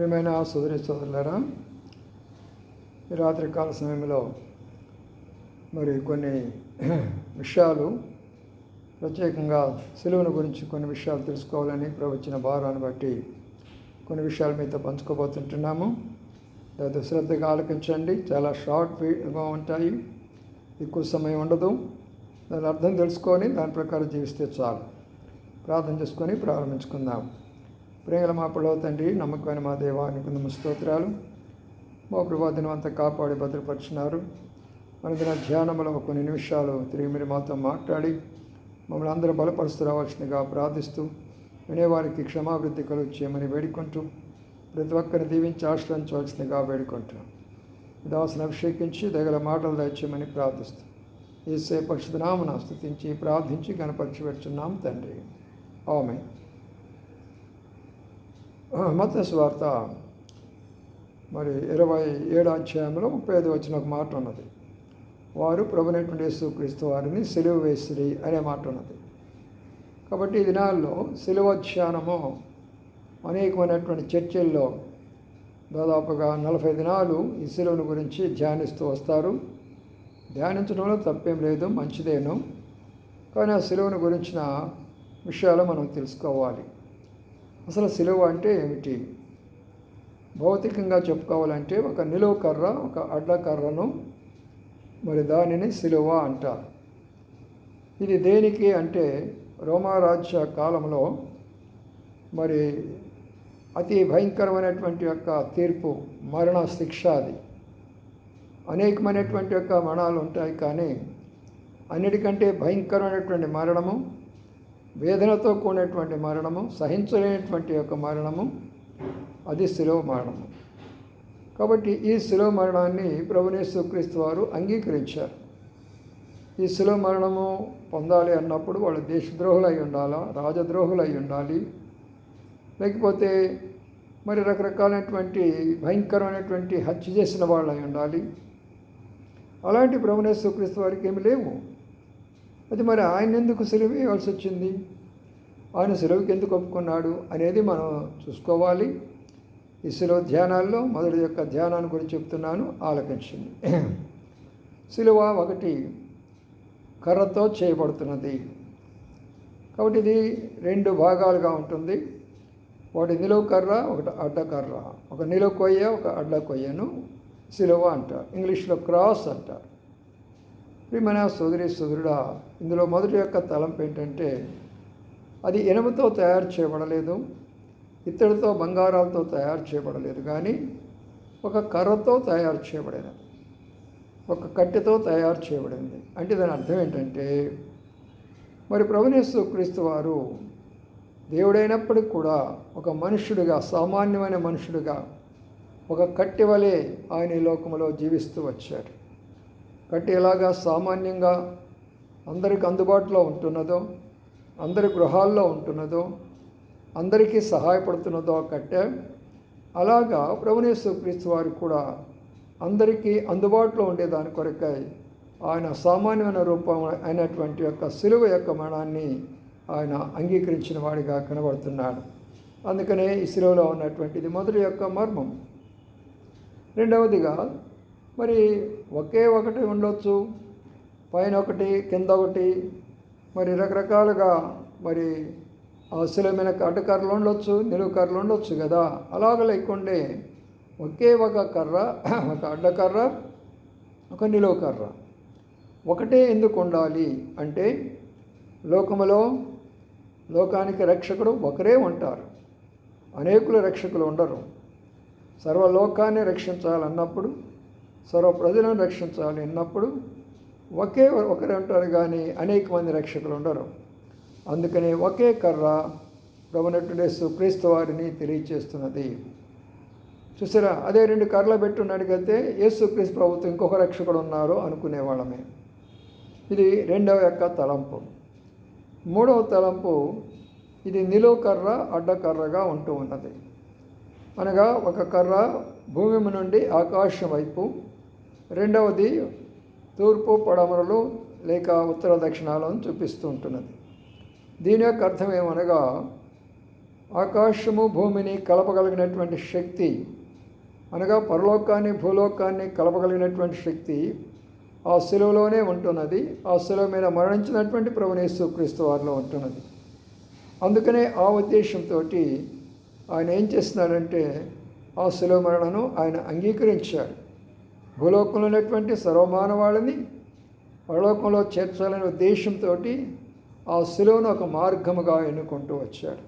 ప్రియమైన సోదరి సోదరులారా ఈ రాత్రికాల సమయంలో మరి కొన్ని విషయాలు ప్రత్యేకంగా సెలవును గురించి కొన్ని విషయాలు తెలుసుకోవాలని ప్రవచ్చిన భారాన్ని బట్టి కొన్ని విషయాలు మీతో పంచుకోబోతుంటున్నాము. దాంతో శ్రద్ధగా ఆలకించండి. చాలా షార్ట్ వీగా ఉంటాయి. ఎక్కువ సమయం ఉండదు. దాని అర్థం తెలుసుకొని దాని ప్రకారం జీవిస్తే చాలు. ప్రార్థన చేసుకొని ప్రారంభించుకుందాం. ప్రేగల మా పిల్లవ తండ్రి నమ్మకమైన మా దేవానికి నమ్మ స్తోత్రాలు. మా ప్రభాదినం అంతా కాపాడి భద్రపరిచినారు. మన దిన ధ్యానంలో కొన్ని నిమిషాలు తిరిగి మీరు మాతో మాట్లాడి మమ్మల్ని అందరూ బలపరుస్తూ రావాల్సిందిగా ప్రార్థిస్తూ వినేవారికి క్షమాభివృద్ధి కలుగు చేయమని వేడుకుంటూ ప్రతి ఒక్కరిని దీవించి ఆశ్రయించవలసిందిగా వేడుకుంటున్నాం. దాసును అభిషేకించి దగ్గర మాటలు దయచేయమని ప్రార్థిస్తూ ఈ పరిశుధనామను స్థుతించి ప్రార్థించి గణపరిచి పెడుతున్నాం తండ్రి. ఆమె మత స్వార్త మరి ఇరవై ఏడో అధ్యాయంలో ముప్పై ఐదు వచ్చిన ఒక మాట ఉన్నది. వారు ప్రభునటువంటి యేసుక్రీస్తు వారిని సెలవు వేసిరి అనే మాట ఉన్నది. కాబట్టి ఈ దినాల్లో సెలవ ధ్యానము అనేకమైనటువంటి చర్చల్లో దాదాపుగా నలభై దినాలు ఈ సెలవుని గురించి ధ్యానిస్తూ వస్తారు. ధ్యానించడంలో తప్పేం లేదు మంచిదేను. కానీ ఆ సెలవుని గురించిన విషయాలు మనం తెలుసుకోవాలి. అసలు సిలువ అంటే ఏమిటి? భౌతికంగా చెప్పుకోవాలంటే ఒక నిలువ కర్ర ఒక అడ్డకర్రను మరి దానిని సిలువ అంటారు. ఇది దేనికి అంటే రోమారాజ్య కాలంలో మరి అతి భయంకరమైనటువంటి యొక్క తీర్పు మరణ శిక్ష అది. అనేకమైనటువంటి యొక్క మరణాలు ఉంటాయి కానీ అన్నిటికంటే భయంకరమైనటువంటి మరణము వేదనతో కూడినటువంటి మరణము సహించలేనటువంటి యొక్క మరణము అది శిలో మరణము. కాబట్టి ఈ శిలో మరణాన్ని ప్రభునేశ్వక్రీస్తు వారు అంగీకరించారు. ఈ శిలో మరణము పొందాలి అన్నప్పుడు వాళ్ళు దేశద్రోహులై ఉండాలా రాజద్రోహులై ఉండాలి? లేకపోతే మరి రకరకాలైనటువంటి భయంకరమైనటువంటి హత్య చేసిన వాళ్ళు అయి ఉండాలి? అలాంటి ప్రభునేశ్వక్రీస్తు వారికి ఏమి లేవు. అది మరి ఆయన ఎందుకు సెలవు వేయవలసి వచ్చింది? ఆయన సెలవుకి ఎందుకు ఒప్పుకున్నాడు అనేది మనం చూసుకోవాలి. ఈ సెలవు ధ్యానాల్లో మొదటి యొక్క ధ్యానాన్ని గురించి చెప్తున్నాను ఆలకించండి శిలువ ఒకటి కర్రతో చేయబడుతున్నది. కాబట్టి ఇది రెండు భాగాలుగా ఉంటుంది. ఒకటి నిలువ కర్ర ఒకటి అడ్డకర్ర ఒక నిలువ కొయ్య ఒక అడ్డ కొయ్యను సిలువ అంటారు. ఇంగ్లీష్లో క్రాస్ అంటారు. ప్రియమైన సోదరి సోదరుడా ఇందులో మొదటి యొక్క తలంపు ఏంటంటే అది ఇనుముతో తయారు చేయబడలేదు ఇత్తడితో బంగారాలతో తయారు చేయబడలేదు కానీ ఒక కర్రతో తయారు చేయబడినది. ఒక కట్టెతో తయారు చేయబడింది. అంటే దాని అర్థం ఏంటంటే మరి ప్రభునేశ్వ క్రీస్తు వారు దేవుడైనప్పటికి కూడా ఒక మనుష్యుడిగా సామాన్యమైన మనుషుడిగా ఒక కట్టె వలె ఆయన ఈ లోకంలో జీవిస్తూ వచ్చాడు కట్టె ఎలాగా సామాన్యంగా అందరికి అందుబాటులో ఉంటున్నదో అందరి గృహాల్లో ఉంటున్నదో అందరికీ సహాయపడుతున్నదో కట్టే. అలాగా ప్రభునేశ్వర క్రీస్తు వారు కూడా అందరికీ అందుబాటులో ఉండే దాని కొరకై ఆయన సామాన్యమైన రూపం అయినటువంటి యొక్క సిలువ యొక్క మరణాన్ని ఆయన అంగీకరించిన వాడిగా కనబడుతున్నాడు. అందుకనే ఈ సిలువలో ఉన్నటువంటిది మొదటి యొక్క మర్మం. రెండవదిగా మరి ఒకే ఒకటి ఉండొచ్చు పైన ఒకటి కింద ఒకటి మరి రకరకాలుగా మరి అవసరమైన అటు కర్రలు ఉండొచ్చు నిలువు కర్రలు ఉండొచ్చు కదా. అలాగ లేకుండే ఒకే ఒక కర్ర ఒక అడ్డకర్ర ఒక నిలువు కర్ర. ఒకటే ఎందుకు ఉండాలి అంటే లోకములో లోకానికి రక్షకుడు ఒకరే ఉంటారు. అనేకుల రక్షకులు ఉండరు. సర్వలోకాన్ని రక్షించాలన్నప్పుడు సర్వ ప్రజలను రక్షించాలి అన్నప్పుడు ఒకే ఒకరు ఉంటారు కానీ అనేక మంది రక్షకులు ఉండరు. అందుకని ఒకే కర్ర ప్రభునట్టుడేసు క్రీస్తు వారిని తెలియచేస్తున్నది. చూసారా? అదే రెండు కర్రలు పెట్టున్నట్టుగైతే యేసు క్రీస్తు ప్రభుత్వం ఇంకొక రక్షకుడు ఉన్నారు అనుకునేవాళ్ళమే ఇది రెండవ యొక్క తలంపు. మూడవ తలంపు ఇది నిలువ కర్ర అడ్డకర్రగా ఉంటూ ఉన్నది. అనగా ఒక కర్ర భూమి నుండి ఆకాశం వైపు రెండవది తూర్పు పడమరలు లేక ఉత్తర దక్షిణాలను చూపిస్తూ ఉంటున్నది దీని యొక్క అర్థం ఏమనగా ఆకాశము భూమిని కలపగలిగినటువంటి శక్తి అనగా పరలోకాన్ని భూలోకాన్ని కలపగలిగినటువంటి శక్తి ఆ సెలవులోనే ఉంటున్నది. ఆ సెలవు మీద మరణించినటువంటి ప్రభునేశ్వ క్రీస్తు వారిలో ఉంటున్నది. అందుకనే ఆ ఉద్దేశంతో ఆయన ఏం చేస్తున్నాడంటే ఆ శిలువ మరణను ఆయన అంగీకరించాడు. భూలోకంలో ఉన్నటువంటి సర్వమానవాళ్ళని పరలోకంలో చేర్చాలనే ఉద్దేశంతో ఆ శిలువను ఒక మార్గముగా ఎన్నుకుంటూ వచ్చాడు.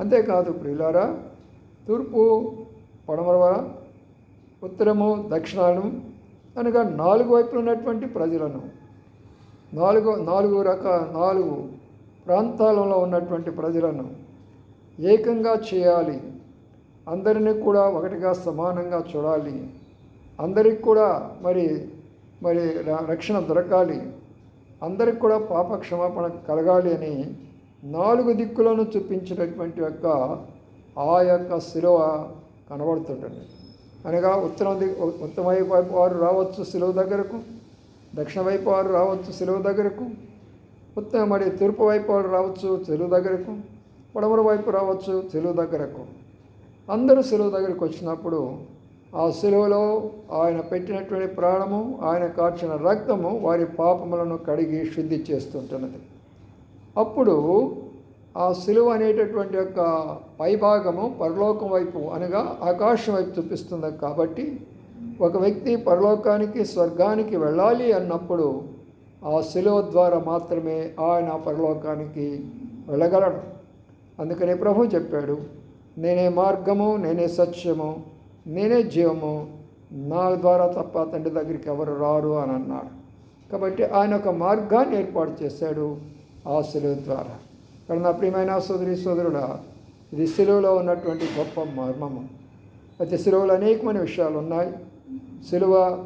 అంతేకాదు ప్రియులారా తూర్పు పడమర ఉత్తరము దక్షిణాలను అనగా నాలుగు వైపులు ఉన్నటువంటి ప్రజలను నాలుగు నాలుగు రక నాలుగు ప్రాంతాలలో ఉన్నటువంటి ప్రజలను ఏకంగా చేయాలి. అందరినీ కూడా ఒకటిగా సమానంగా చూడాలి. అందరికి కూడా మరి మరి రక్షణ దొరకాలి. అందరికి కూడా పాప క్షమాపణ కలగాలి అని నాలుగు దిక్కులను చూపించినటువంటి యొక్క ఆ యొక్క శిలువ కనబడుతుంటుంది. అనగా ఉత్తరం ది ఉత్తమ వైపు వైపు వారు రావచ్చు శిలువ దగ్గరకు దక్షిణ వైపు వారు రావచ్చు శిలువ దగ్గరకు ఉత్తర మరి తూర్పు వైపు వారు రావచ్చు చెలువు దగ్గరకు పడమర వైపు రావచ్చు చెలువు దగ్గరకు అందరూ సెలవు దగ్గరికి వచ్చినప్పుడు ఆ సెలవులో ఆయన పెట్టినటువంటి ప్రాణము ఆయన కార్చిన రక్తము వారి పాపములను కడిగి శుద్ధి చేస్తుంటున్నది. అప్పుడు ఆ సిలువ అనేటటువంటి యొక్క పైభాగము పరలోకం వైపు అనగా ఆకాశం వైపు చూపిస్తుంది. కాబట్టి ఒక వ్యక్తి పరలోకానికి స్వర్గానికి వెళ్ళాలి అన్నప్పుడు ఆ సిలువ ద్వారా మాత్రమే ఆయన పరలోకానికి వెళ్ళగలడు. అందుకనే ప్రభు చెప్పాడు నేనే మార్గము నేనే సత్యము నేనే జీవము నా ద్వారా తప్ప తండ్రి దగ్గరికి ఎవరు రారు అని అన్నాడు. కాబట్టి ఆయన ఒక మార్గాన్ని ఏర్పాటు చేశాడు ఆ సిలువ ద్వారా. ఇక్కడ నా ప్రియమైన సోదరి సోదరుడా ఇది సిలువలో ఉన్నటువంటి గొప్ప మర్మము. అయితే సిలువలో అనేకమైన విషయాలు ఉన్నాయి. సిలువ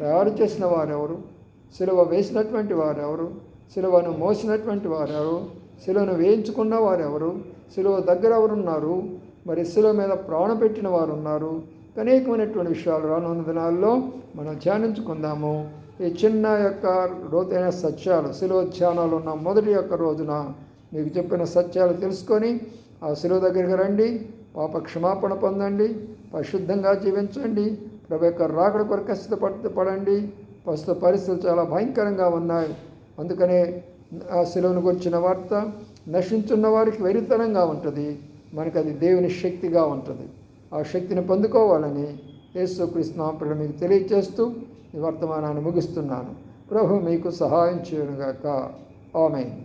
తయారు చేసిన వారెవరు? సిలువ వేసినటువంటి వారెవరు? సిలువను మోసినటువంటి వారెవరు? శిలువను వేయించుకున్న వారెవరు? శిలువ దగ్గర ఎవరున్నారు? మరి శిలువ మీద ప్రాణం పెట్టిన వారు ఉన్నారు అనేకమైనటువంటి విషయాలు రానున్న దినాల్లో మనం ధ్యానించుకుందాము. ఈ చిన్న యొక్క లోతైన సత్యాలు సిలువ ధ్యానాలు ఉన్న మొదటి యొక్క రోజున మీకు చెప్పిన సత్యాలు తెలుసుకొని ఆ శిలువ దగ్గరికి రండి పాప క్షమాపణ పొందండి పరిశుద్ధంగా జీవించండి ప్రభు యొక్క రాకడ కొరకు సిద్ధపడి పడండి. ప్రస్తుత పరిస్థితులు చాలా భయంకరంగా ఉన్నాయి. అందుకనే ఆ శిలువను గురించిన వార్త నశించున్న వారికి వెరితనంగా ఉంటుంది. మనకు అది దేవుని శక్తిగా ఉంటుంది. ఆ శక్తిని పొందుకోవాలని యేసు కృష్ణాంపుడు మీకు తెలియచేస్తూ ఈ వర్తమానాన్ని ముగిస్తున్నాను. ప్రభు మీకు సహాయం చేయనుగాక. ఆమె